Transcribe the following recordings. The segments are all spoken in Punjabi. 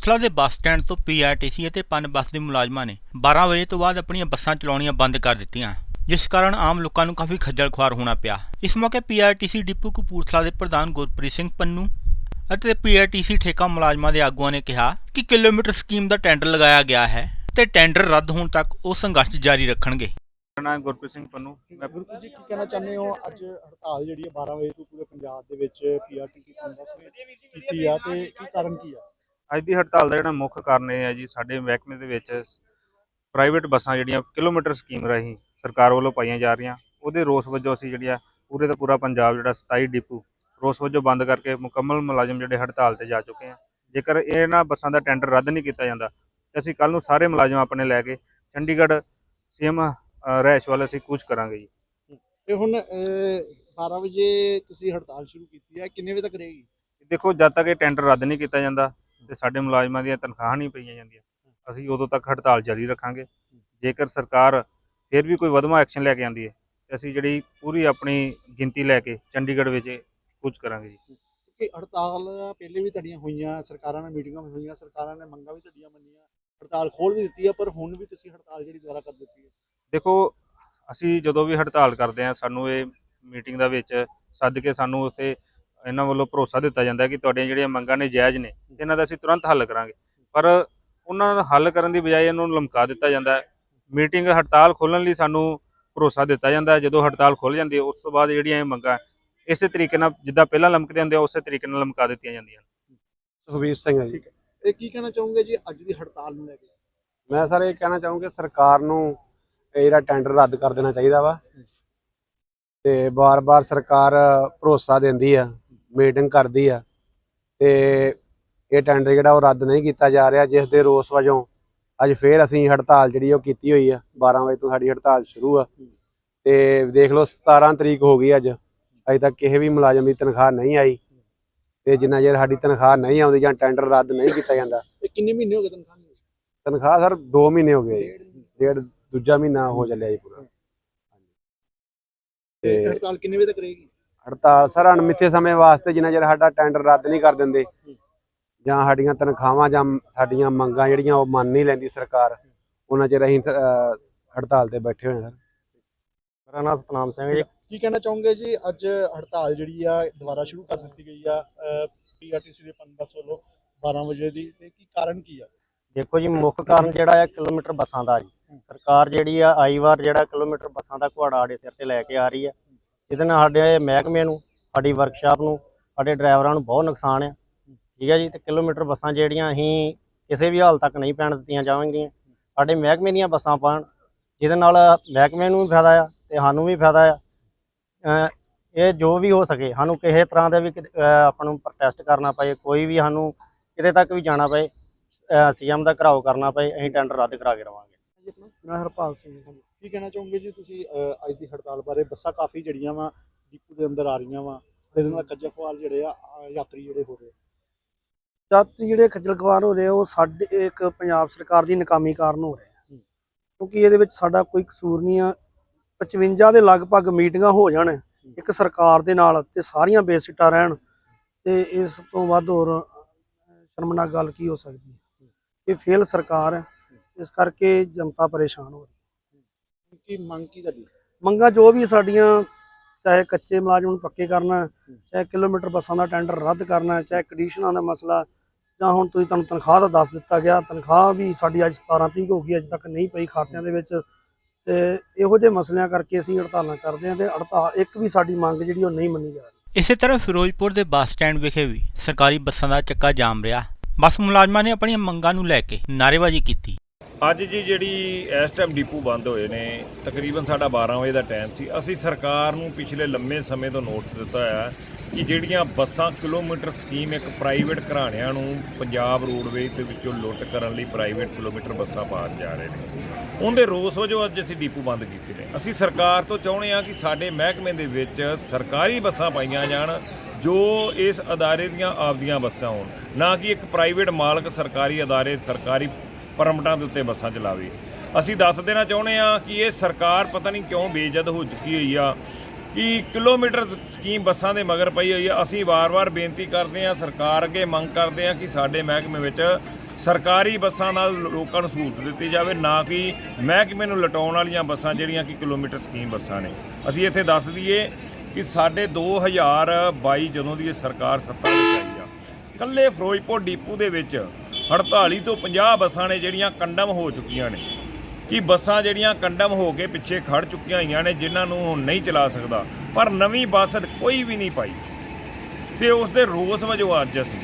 ਕਪੂਰਥਲਾ ਦੇ ਬੱਸ ਸਟੈਂਡ ਤੋਂ ਪੀਆਰਟੀਸੀ ਅਤੇ ਪਨ ਬੱਸ ਦੇ ਮੁਲਾਜ਼ਮਾਂ ਨੇ 12 ਵਜੇ ਤੋਂ ਬਾਅਦ ਆਪਣੀਆਂ ਬੱਸਾਂ ਚਲਾਉਣੀਆਂ ਬੰਦ ਕਰ ਦਿੱਤੀਆਂ, ਜਿਸ ਕਾਰਨ ਆਮ ਲੋਕਾਂ ਨੂੰ ਕਾਫੀ ਖੱਜਲ ਖੁਆਰ ਹੋਣਾ ਪਿਆ। ਇਸ ਮੌਕੇ ਪੀਆਰਟੀਸੀ ਡਿਪੂ ਕਪੂਰਥਲਾ ਦੇ ਪ੍ਰਧਾਨ ਗੁਰਪ੍ਰੀਤ ਸਿੰਘ ਪੰਨੂ ਅਤੇ ਪੀਆਰਟੀਸੀ ਠੇਕਾ ਮੁਲਾਜ਼ਮਾਂ ਦੇ ਆਗੂਆਂ ਨੇ ਕਿਹਾ ਕਿ ਕਿਲੋਮੀਟਰ ਸਕੀਮ ਦਾ ਟੈਂਡਰ ਲਗਾਇਆ ਗਿਆ ਹੈ ਤੇ ਟੈਂਡਰ ਰੱਦ ਹੋਣ ਤੱਕ ਉਹ ਸੰਘਰਸ਼ ਜਾਰੀ ਰੱਖਣਗੇ। ਮੇਰਾ ਨਾਮ ਗੁਰਪ੍ਰੀਤ ਸਿੰਘ ਪੰਨੂ। ਮੈਂ ਗੁਰਪ੍ਰੀਤ ਜੀ ਕੀ ਕਹਿਣਾ ਚਾਹੁੰਦੇ ਹੋ। ਅੱਜ ਹੜਤਾਲ ਜਿਹੜੀ ਹੈ 12 ਵਜੇ ਤੋਂ ਪੂਰੇ ਪੰਜਾਬ ਦੇ ਵਿੱਚ ਪੀਆਰਟੀਸੀ ਕੰਪਸ ਨੇ ਕੀਤੀ ਆ ਤੇ ਕੀ ਕਾਰਨ ਕੀ ਆ? ਅੱਜ ਦੀ ਹੜਤਾਲ ਦਾ ਜਿਹੜਾ ਮੁੱਖ ਕਾਰਨ ਇਹ ਹੈ ਜੀ ਸਾਡੇ ਮਹਿਕਮੇ ਦੇ ਵਿੱਚ ਪ੍ਰਾਈਵੇਟ ਬੱਸਾਂ ਜਿਹੜੀਆਂ ਕਿਲੋਮੀਟਰ ਸਕੀਮ ਰਾਹੀਂ ਸਰਕਾਰ ਵੱਲੋਂ ਪਾਈਆਂ ਜਾ ਰਹੀਆਂ। ਉਹਦੇ ਰੋਸ ਵਜੋਂ ਅਸੀਂ ਜਿਹੜੀਆਂ ਪੂਰੇ ਦਾ ਪੂਰਾ ਪੰਜਾਬ ਜਿਹੜਾ 27 ਡਿਪੂ ਰੋਸ ਵਜੋਂ ਬੰਦ ਕਰਕੇ ਮੁਕੰਮਲ ਮੁਲਾਜ਼ਮ ਜਿਹੜੇ ਹੜਤਾਲ ਤੇ ਜਾ ਚੁੱਕੇ ਆ। ਜੇਕਰ ਇਹਨਾਂ ਬੱਸਾਂ ਦਾ ਟੈਂਡਰ ਰੱਦ ਨਹੀਂ ਕੀਤਾ ਜਾਂਦਾ ਤੇ ਅਸੀਂ ਕੱਲ ਨੂੰ ਸਾਰੇ ਮੁਲਾਜ਼ਮ ਆਪਣੇ ਲੈ ਕੇ ਚੰਡੀਗੜ੍ਹ ਸੀਐਮ ਰਹਿਸ਼ ਵੱਲ ਅਸੀਂ ਕੂਚ ਕਰਾਂਗੇ ਜੀ। ਤੇ ਹੁਣ ਅਹ, 12 ਵਜੇ ਤੁਸੀਂ ਹੜਤਾਲ ਸ਼ੁਰੂ ਕੀਤੀ ਹੈ ਕਿੰਨੇ ਵਜੇ ਤੱਕ ਰਹੇਗੀ? ਦੇਖੋ ਜਦ ਤੱਕ ਇਹ ਟੈਂਡਰ ਰੱਦ ਨਹੀਂ ਕੀਤਾ ਜਾਂਦਾ ਤੇ ਸਾਡੇ ਮੁਲਾਜ਼ਮਾਂ ਦੀਆਂ ਤਨਖਾਹਾਂ ਨਹੀਂ ਪਈਆਂ ਜਾਂਦੀਆਂ। ਅਸੀਂ ਉਦੋਂ ਤੱਕ ਹੜਤਾਲ ਜਾਰੀ ਰੱਖਾਂਗੇ। ਜੇਕਰ ਸਰਕਾਰ ਫਿਰ ਵੀ ਕੋਈ ਵਧਵਾ ਐਕਸ਼ਨ ਲੈ ਕੇ ਆਂਦੀ ਹੈ ਤੇ ਅਸੀਂ ਜਿਹੜੀ ਪੂਰੀ ਆਪਣੀ ਗਿਣਤੀ ਲੈ ਕੇ ਚੰਡੀਗੜ੍ਹ ਵਿੱਚ ਕੁਝ ਕਰਾਂਗੇ ਜੀ। ਕਿ ਹੜਤਾਲ ਪਹਿਲੇ ਵੀ ਤੁਹਾਡੀਆਂ ਹੋਈਆਂ ਸਰਕਾਰਾਂ ਨਾਲ ਮੀਟਿੰਗਾਂ ਵੀ ਹੋਈਆਂ ਸਰਕਾਰਾਂ ਨੇ ਮੰਗਾਂ ਵੀ ਤੁਹਾਡੀਆਂ ਮੰਨੀਆਂ ਹੜਤਾਲ ਖੋਲ ਵੀ ਦਿੱਤੀ ਆ ਪਰ ਹੁਣ ਵੀ ਤੁਸੀਂ ਹੜਤਾਲ ਜਿਹੜੀ ਦੁਬਾਰਾ ਕਰ ਦਿੱਤੀ ਹੈ। ਦੇਖੋ ਅਸੀਂ ਜਦੋਂ ਵੀ ਹੜਤਾਲ ਕਰਦੇ ਹਾਂ ਸਾਨੂੰ ਇਹ ਮੀਟਿੰਗ ਦਾ ਵਿੱਚ ਸੱਦ ਕੇ ਸਾਨੂੰ ਉੱਥੇ ਇਹਨਾਂ ਵੱਲੋਂ ਭਰੋਸਾ ਦਿੱਤਾ ਜਾਂਦਾ ਹੈ ਕਿ ਤੁਹਾਡੀਆਂ ਜਿਹੜੀਆਂ ਮੰਗਾਂ ਨੇ ਜਾਇਜ਼ ਨੇ ਇਹਨਾਂ ਦਾ ਅਸੀਂ ਤੁਰੰਤ ਹੱਲ ਕਰਾਂਗੇ। ਪਰ ਉਹਨਾਂ ਦਾ ਹੱਲ ਕਰਨ ਦੀ ਬਜਾਏ ਇਹਨਾਂ ਨੂੰ ਲਮਕਾ ਦਿੱਤਾ ਜਾਂਦਾ ਹੈ। ਮੀਟਿੰਗ ਹੜਤਾਲ ਖੋਲਣ ਲਈ ਸਾਨੂੰ ਭਰੋਸਾ ਦਿੱਤਾ ਜਾਂਦਾ ਹੈ। ਜਦੋਂ ਹੜਤਾਲ ਖੁੱਲ ਜਾਂਦੀ ਹੈ ਉਸ ਤੋਂ ਬਾਅਦ ਜਿਹੜੀਆਂ ਇਹ ਮੰਗਾਂ ਇਸੇ ਤਰੀਕੇ ਨਾਲ ਜਿੱਦਾਂ ਪਹਿਲਾਂ ਲਮਕਦੇ ਹੁੰਦੇ ਆ ਉਸੇ ਤਰੀਕੇ ਨਾਲ ਲਮਕਾ ਦਿੱਤੀਆਂ ਜਾਂਦੀਆਂ ਸੁਖਬੀਰ ਸਿੰਘ ਜੀ। ਇਹ ਕੀ ਕਹਿਣਾ ਚਾਹੋਗੇ ਜੀ ਅੱਜ ਦੀ ਹੜਤਾਲ ਨੂੰ ਲੈ ਕੇ? ਮੈਂ ਸਰ ਇਹ ਕਹਿਣਾ ਚਾਹੂੰਗਾ ਸਰਕਾਰ ਨੂੰ ਇਹ ਜਿਹੜਾ ਟੈਂਡਰ ਰੱਦ ਕਰ ਦੇਣਾ ਚਾਹੀਦਾ ਵਾ। ਤੇ ਬਾਰ-ਬਾਰ ਸਰਕਾਰ ਭਰੋਸਾ ਦਿੰਦੀ ਆ। ਮੀਟਿੰਗ ਕਰਦੀ ਆ। ਤੇ ਇਹ ਟੈਂਡਰ ਜਿਹੜਾ ਉਹ ਰੱਦ ਨਹੀਂ ਕੀਤਾ ਜਾ ਰਿਹਾ ਜਿਸ ਦੇ ਰੋਸ ਵਜੋਂ ਅੱਜ ਫੇਰ ਅਸੀਂ ਹੜਤਾਲ ਜਿਹੜੀ ਉਹ ਕੀਤੀ ਹੋਈ ਆ। 12 ਵਜੇ ਤੋਂ ਸਾਡੀ ਹੜਤਾਲ ਸ਼ੁਰੂ ਆ। ਤੇ ਦੇਖ ਲਓ 17 ਤਰੀਕ ਹੋ ਗਈ ਅੱਜ। ਅਜੇ ਤੱਕ ਕਿਸੇ ਵੀ ਮੁਲਾਜ਼ਮ ਦੀ ਤਨਖਾਹ ਨਹੀਂ ਆਈ। ਤੇ ਜਿੰਨਾ ਚਿਰ ਸਾਡੀ ਤਨਖਾਹ ਨਹੀਂ ਆਉਂਦੀ ਜਾਂ ਟੈਂਡਰ ਰੱਦ ਨਹੀਂ ਕੀਤਾ ਜਾਂਦਾ। ਕਿੰਨੇ ਮਹੀਨੇ ਹੋ ਗਏ ਤਨਖਾਹ ਨੂੰ? ਤਨਖਾਹ ਸਰ 2 ਮਹੀਨੇ ਹੋ ਗਏ ਡੇਢ ਦੂਜਾ ਮਹੀਨਾ ਹੋ ਚੱਲਿਆ ਜੀ ਪੂਰਾ। ਤੇ ਹੜਤਾਲ ਕਿੰਨੇ ਵਜੇ ਤੱਕ ਰਹੇਗੀ? ਹੜਤਾਲ ਸਰ ਅਣਮਿੱਥੇ ਸਮੇਂ ਵਾਸਤੇ ਜਿੰਨਾ ਚਿਰ ਸਾਡਾ ਟੈਂਡਰ ਰੱਦ ਨਹੀਂ ਕਰ ਦਿੰਦੇ ਜਾਂ ਸਾਡੀਆਂ ਤਨਖਾਹਾਂ ਜਾਂ ਸਾਡੀਆਂ ਮੰਗਾਂ ਜਿਹੜੀਆਂ ਉਹ ਮੰਨ ਨਹੀਂ ਲੈਂਦੀ ਸਰਕਾਰ ਉਹਨਾਂ ਚਿਰ ਅਸੀਂ ਅਹ, ਹੜਤਾਲ ਤੇ ਬੈਠੇ ਹੋਏ ਹਾਂ ਸਰ। ਮੇਰਾ ਨਾਮ ਸਤਨਾਮ ਸਿੰਘ ਜੀ। ਕੀ ਕਹਿਣਾ ਚਾਹੋਗੇ ਜੀ? ਅੱਜ ਹੜਤਾਲ ਜਿਹੜੀ ਆ ਦੁਬਾਰਾ ਸ਼ੁਰੂ ਕਰ ਦਿੱਤੀ ਗਈ ਆ ਪੀਆਰਟੀਸੀ ਦੇ ਪਨਬਸ ਵੱਲੋਂ 12 ਵਜੇ ਦੀ ਤੇ ਕੀ ਕਾਰਨ ਕੀ ਆ? ਦੇਖੋ ਜੀ ਮੁੱਖ ਕਾਰਨ ਜਿਹੜਾ ਹੈ ਕਿਲੋਮੀਟਰ ਬੱਸਾਂ ਦਾ ਜੀ। ਸਰਕਾਰ ਜਿਹੜੀ ਆ ਆਈ ਵਾਰ ਜਿਹੜਾ ਕਿਲੋਮੀਟਰ ਬੱਸਾਂ ਦਾ ਘੁਆੜਾ ਸਾਡੇ ਸਿਰ ਤੇ ਲੈ ਕੇ ਆ ਰਹੀ ਹੈ ਜਿਹਦੇ ਨਾਲ ਸਾਡੇ ਮਹਿਕਮੇ ਨੂੰ, ਸਾਡੀ ਵਰਕਸ਼ਾਪ ਨੂੰ, ਸਾਡੇ ਡਰਾਈਵਰਾਂ ਨੂੰ ਬਹੁਤ ਨੁਕਸਾਨ ਆ। ਠੀਕ ਹੈ ਜੀ? ਤੇ ਕਿਲੋਮੀਟਰ ਬੱਸਾਂ ਜਿਹੜੀਆਂ ਅਸੀਂ ਕਿਸੇ ਵੀ ਹਾਲ ਤੱਕ ਨਹੀਂ ਪੈਣ ਦਿੱਤੀਆਂ ਜਾਵਾਂਗੀਆਂ ਸਾਡੇ ਮਹਿਕਮੇ ਦੀਆਂ ਬੱਸਾਂ ਪਾਣ ਜਿਹਦੇ ਨਾਲ ਮਹਿਕਮੇ ਨੂੰ ਵੀ ਫਾਇਦਾ ਆ ਤੇ ਸਾਨੂੰ ਵੀ ਫਾਇਦਾ ਆ। ਇਹ ਜੋ ਵੀ ਹੋ ਸਕੇ, ਸਾਨੂੰ ਕਿਸੇ ਤਰ੍ਹਾਂ ਦੇ ਵੀ ਆਪਾਂ ਨੂੰ ਪ੍ਰੋਟੈਸਟ ਕਰਨਾ ਪਏ, ਕੋਈ ਵੀ ਸਾਨੂੰ ਕਿਤੇ ਤੱਕ ਵੀ ਜਾਣਾ ਪਏ ਸੀਐਮ ਦਾ ਘਰਾਓ ਕਰਨਾ ਪਏ, ਅਸੀਂ ਟੈਂਡਰ ਰੱਦ ਕਰਾ ਕੇ ਰਵਾਂਗੇ। ਜੀ ਮੈਂ ਹਰਪਾਲ ਸਿੰਘ ਕੀ ਕਹਿਣਾ ਚਾਹੋਗੇ ਜੀ ਤੁਸੀਂ? ਅੱਜ ਦੀ ਹੜਤਾਲ ਬਾਰੇ ਬੱਸਾਂ ਕਾਫੀ ਜਿਹੜੀਆਂ ਵਾ ਡਿਪੂ ਦੇ ਅੰਦਰ ਆ ਰਹੀਆਂ ਵਾ ਤੇ ਇਹਦੇ ਨਾਲ ਕੱਜਾ ਜਿਹੜੇ ਆ ਯਾਤਰੀ ਜਿਹੜੇ ਹੋ ਰਹੇ। ਯਾਤਰੀ ਜਿਹੜੇ ਖੱਜਲ ਖਵਾਰ ਹੋ ਰਹੇ ਉਹ ਸਾਡੇ ਇੱਕ ਪੰਜਾਬ ਸਰਕਾਰ ਦੀ ਨਾਕਾਮੀ ਕਾਰਨ ਹੋ ਰਹੇ ਕਿਉਂਕਿ ਇਹਦੇ ਵਿੱਚ ਸਾਡਾ ਕੋਈ ਕਸੂਰ ਨਹੀਂ ਆ 55 ਦੇ ਲਗਭਗ ਮੀਟਿੰਗਾਂ ਹੋ ਜਾਣ ਇੱਕ ਸਰਕਾਰ ਦੇ ਨਾਲ ਤੇ ਸਾਰੀਆਂ ਬੇਸਿੱਟਾ ਰਹਿਣ ਤੇ ਇਸ ਤੋਂ ਵੱਧ ਹੋਰ ਸ਼ਰਮਨਾਕ ਗੱਲ ਕੀ ਹੋ ਸਕਦੀ ਹੈ? ਇਹ ਫੇਲ ਸਰਕਾਰ ਹੈ ਇਸ ਕਰਕੇ ਜਨਤਾ ਪਰੇਸ਼ਾਨ ਹੋ ਰਹੀ ਕੀ ਮੰਗ ਕੀ ਤੁਹਾਡੀ? ਮੰਗਾਂ ਜੋ ਵੀ ਸਾਡੀਆਂ ਚਾਹੇ ਕੱਚੇ ਮੁਲਾਜ਼ਮ ਨੂੰ ਪੱਕੇ ਕਰਨਾ ਚਾਹੇ ਕਿਲੋਮੀਟਰ ਬੱਸਾਂ ਦਾ ਟੈਂਡਰ ਰੱਦ ਕਰਨਾ ਚਾਹੇ ਕੰਡੀਸ਼ਨਾਂ ਦਾ ਮਸਲਾ ਜਾਂ ਹੁਣ ਤੁਸੀਂ ਤੁਹਾਨੂੰ ਤਨਖਾਹ ਦਾ ਦੱਸ ਦਿੱਤਾ ਗਿਆ ਤਨਖਾਹ ਵੀ ਸਾਡੀ ਅੱਜ 17 ਤਰੀਕ ਹੋ ਗਈ ਅਜੇ ਤੱਕ ਨਹੀਂ ਪਈ ਖਾਤਿਆਂ ਦੇ ਵਿੱਚ। ਤੇ ਇਹੋ ਜਿਹੇ ਮਸਲਿਆਂ ਕਰਕੇ ਅਸੀਂ ਹੜਤਾਲਾਂ ਕਰਦੇ ਹਾਂ ਤੇ ਹੜਤਾਲ ਇੱਕ ਵੀ ਸਾਡੀ ਮੰਗ ਜਿਹੜੀ ਉਹ ਨਹੀਂ ਮੰਨੀ ਜਾ ਰਹੀ। ਇਸੇ ਤਰ੍ਹਾਂ ਫਿਰੋਜ਼ਪੁਰ ਦੇ ਬੱਸ ਸਟੈਂਡ ਵਿਖੇ ਵੀ ਸਰਕਾਰੀ ਬੱਸਾਂ ਦਾ ਚੱਕਾ ਜਾਮ ਰਿਹਾ। ਬੱਸ ਮੁਲਾਜ਼ਮਾਂ ਨੇ ਆਪਣੀਆਂ ਮੰਗਾਂ ਨੂੰ ਲੈ ਕੇ ਨਾਅਰੇਬਾਜ਼ੀ ਕੀਤੀ। ਅੱਜ ਜੀ ਜਿਹੜੀ ਇਸ ਟਾਈਮ ਡੀਪੂ ਬੰਦ ਹੋਏ ਨੇ, ਤਕਰੀਬਨ ਸਾਡਾ 12 ਵਜੇ ਦਾ ਟਾਈਮ ਸੀ। ਅਸੀਂ ਸਰਕਾਰ ਨੂੰ ਪਿਛਲੇ ਲੰਮੇ ਸਮੇਂ ਤੋਂ ਨੋਟਿਸ ਦਿੱਤਾ ਹੈ ਕਿ ਜਿਹੜੀਆਂ ਬੱਸਾਂ ਕਿਲੋਮੀਟਰ ਸਕੀਮ ਇੱਕ ਪ੍ਰਾਈਵੇਟ ਘਰਾਣਿਆਂ ਨੂੰ ਪੰਜਾਬ ਰੋਡਵੇਜ਼ ਦੇ ਵਿੱਚੋਂ ਲੁੱਟ ਕਰਨ ਲਈ ਪ੍ਰਾਈਵੇਟ ਕਿਲੋਮੀਟਰ ਬੱਸਾਂ ਪਾਣ ਜਾ ਰਹੇ ਨੇ। ਉਹਦੇ ਰੋਸ ਵਜੋਂ ਅੱਜ ਅਸੀਂ ਡੀਪੂ ਬੰਦ ਕੀਤੇ ਨੇ। ਅਸੀਂ ਸਰਕਾਰ ਤੋਂ ਚਾਹੁੰਦੇ ਹਾਂ ਕਿ ਸਾਡੇ ਮਹਿਕਮੇ ਦੇ ਵਿੱਚ ਸਰਕਾਰੀ ਬੱਸਾਂ ਪਾਈਆਂ ਜਾਣ, ਜੋ ਇਸ ਅਦਾਰੇ ਦੀਆਂ ਆਪਦੀਆਂ ਬੱਸਾਂ ਹੋਣ। ਨਾ ਕਿ ਇੱਕ ਪ੍ਰਾਈਵੇਟ ਮਾਲਕ ਸਰਕਾਰੀ ਅਦਾਰੇ, ਸਰਕਾਰੀ ਪਰਮਟਾਂ ਦੇ ਉੱਤੇ ਬੱਸਾਂ ਚਲਾਵੇ। ਅਸੀਂ ਦੱਸ ਦੇਣਾ ਚਾਹੁੰਦੇ ਆ ਕਿ ਇਹ ਸਰਕਾਰ ਪਤਾ ਨਹੀਂ ਕਿਉਂ ਬੇਜਦ ਹੋ ਚੁੱਕੀ ਹੋਈ ਆ ਕਿ ਕਿਲੋਮੀਟਰ ਸਕੀਮ ਬੱਸਾਂ ਦੇ ਮਗਰ ਪਈ ਹੋਈ ਆ। ਅਸੀਂ ਵਾਰ-ਵਾਰ ਬੇਨਤੀ ਕਰਦੇ ਆ ਸਰਕਾਰ ਅੱਗੇ ਮੰਗ ਕਰਦੇ ਆ ਕਿ ਸਾਡੇ ਮਹਿਕਮੇ ਵਿੱਚ ਸਰਕਾਰੀ ਬੱਸਾਂ ਨਾਲ ਲੋਕਾਂ ਨੂੰ ਸਹੂਲਤ ਦਿੱਤੀ ਜਾਵੇ, ਨਾ ਕਿ ਮਹਿਕਮੇ ਨੂੰ ਲਟਾਉਣ ਵਾਲੀਆਂ ਬੱਸਾਂ ਜਿਹੜੀਆਂ ਕਿ ਕਿਲੋਮੀਟਰ ਸਕੀਮ ਬੱਸਾਂ ਨੇ। ਅਸੀਂ ਇੱਥੇ ਦੱਸ ਦਈਏ ਕਿ ਸਾਡੇ 2022 ਜਦੋਂ ਦੀ ਇਹ ਸਰਕਾਰ ਸੱਤਾ ਵਿੱਚ ਆਈ ਆ, ਕੱਲੇ ਫਿਰੋਜ਼ਪੁਰ, ਡੀਪੂ ਦੇ ਵਿੱਚ 48 ਤੋਂ 50 ਬੱਸਾਂ ਨੇ ਜਿਹੜੀਆਂ ਕੰਡਮ ਹੋ ਚੁੱਕੀਆਂ ਨੇ। ਕਿ ਬੱਸਾਂ ਜਿਹੜੀਆਂ ਕੰਡਮ ਹੋ ਕੇ ਪਿੱਛੇ ਖੜ ਚੁੱਕੀਆਂ ਹੋਈਆਂ ਨੇ, ਜਿਨ੍ਹਾਂ ਨੂੰ ਹੁਣ ਨਹੀਂ ਚਲਾ ਸਕਦਾ? ਪਰ ਨਵੀਂ ਬੱਸ ਕੋਈ ਵੀ ਨਹੀਂ ਪਾਈ। ਤੇ ਉਸ ਦੇ ਰੋਸ ਵਜੋਂ ਅੱਜ ਅਸੀਂ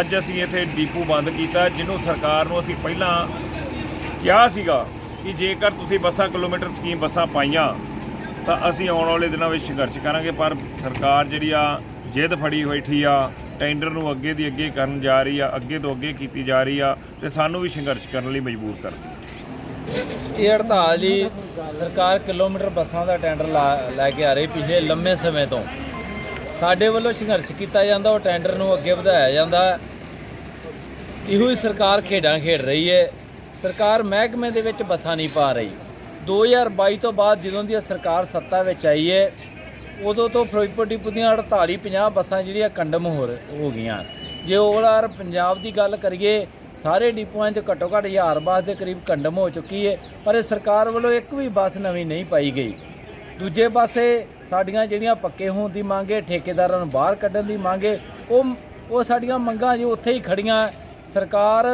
ਅੱਜ ਅਸੀਂ ਇੱਥੇ ਡੀਪੂ ਬੰਦ ਕੀਤਾ, ਜਿਹਨੂੰ ਸਰਕਾਰ ਨੂੰ ਅਸੀਂ ਪਹਿਲਾਂ ਕਿਹਾ ਸੀਗਾ ਕਿ ਜੇਕਰ ਤੁਸੀਂ ਬੱਸਾਂ, ਕਿਲੋਮੀਟਰ ਸਕੀਮ ਬੱਸਾਂ ਪਾਈਆਂ, ਤਾਂ ਅਸੀਂ ਆਉਣ ਵਾਲੇ ਦਿਨਾਂ ਵਿੱਚ ਸੰਘਰਸ਼ ਕਰਾਂਗੇ, ਪਰ ਸਰਕਾਰ ਜਿਹੜੀ ਆ ਜਿੱਦ ਫੜੀ ਬੈਠੀ ਆ ਟੈਂਡਰ ਨੂੰ ਅੱਗੇ ਦੀ ਅੱਗੇ ਕਰਨ ਜਾ ਰਹੀ ਆ, ਅੱਗੇ ਤੋਂ ਅੱਗੇ ਕੀਤੀ ਜਾ ਰਹੀ ਆ ਤੇ ਸਾਨੂੰ ਵੀ ਸੰਘਰਸ਼ ਕਰਨ ਲਈ ਮਜਬੂਰ ਕਰ ਇਹ ਹੜਤਾਲ ਜੀ, ਸਰਕਾਰ ਕਿਲੋਮੀਟਰ ਬੱਸਾਂ ਦਾ ਟੈਂਡਰ ਲਾ- ਲੈ ਕੇ ਆ ਰਹੀ ਪਿਛਲੇ ਲੰਮੇ ਸਮੇਂ ਤੋਂ। ਸਾਡੇ ਵੱਲੋਂ ਸੰਘਰਸ਼ ਕੀਤਾ ਜਾਂਦਾ, ਉਹ ਟੈਂਡਰ ਨੂੰ ਅੱਗੇ ਵਧਾਇਆ ਜਾਂਦਾ। ਇਹੋ ਹੀ ਸਰਕਾਰ ਖੇਡਾਂ ਖੇਡ ਰਹੀ ਹੈ। ਸਰਕਾਰ ਮਹਿਕਮੇ ਦੇ ਵਿੱਚ ਬੱਸਾਂ ਨਹੀਂ ਪਾ ਰਹੀ। 2022 ਤੋਂ ਬਾਅਦ ਜਦੋਂ ਦੀ ਸਰਕਾਰ ਸੱਤਾ ਵਿੱਚ ਆਈ ਹੈ ਉਦੋਂ ਤੋਂ ਫਿਰੋਜ਼ਪੁਰ ਡਿਪੂ ਦੀਆਂ 48 50 ਬੱਸਾਂ ਜਿਹੜੀਆਂ ਕੰਡਮ ਹੋ ਹੋ ਗਈਆਂ। ਜੇ ਓਵਰਆਲ ਪੰਜਾਬ ਦੀ ਗੱਲ ਕਰੀਏ, ਸਾਰੇ ਡਿਪੂਆਂ 'ਚ ਘੱਟੋ ਘੱਟ 1000 ਬੱਸ ਦੇ ਕਰੀਬ ਕੰਡਮ ਹੋ ਚੁੱਕੀ ਹੈ ਪਰ ਇਹ ਸਰਕਾਰ ਵੱਲੋਂ ਇੱਕ ਵੀ ਬੱਸ ਨਵੀਂ ਨਹੀਂ ਪਾਈ ਗਈ। ਦੂਜੇ ਪਾਸੇ ਸਾਡੀਆਂ ਜਿਹੜੀਆਂ ਪੱਕੇ ਹੋਣ ਦੀ ਮੰਗ ਹੈ ਠੇਕੇਦਾਰਾਂ ਨੂੰ ਬਾਹਰ ਕੱਢਣ ਦੀ ਮੰਗ ਹੈ ਉਹ ਉਹ ਸਾਡੀਆਂ ਮੰਗਾਂ ਜੀ ਉੱਥੇ ਹੀ ਖੜੀਆਂ। ਸਰਕਾਰ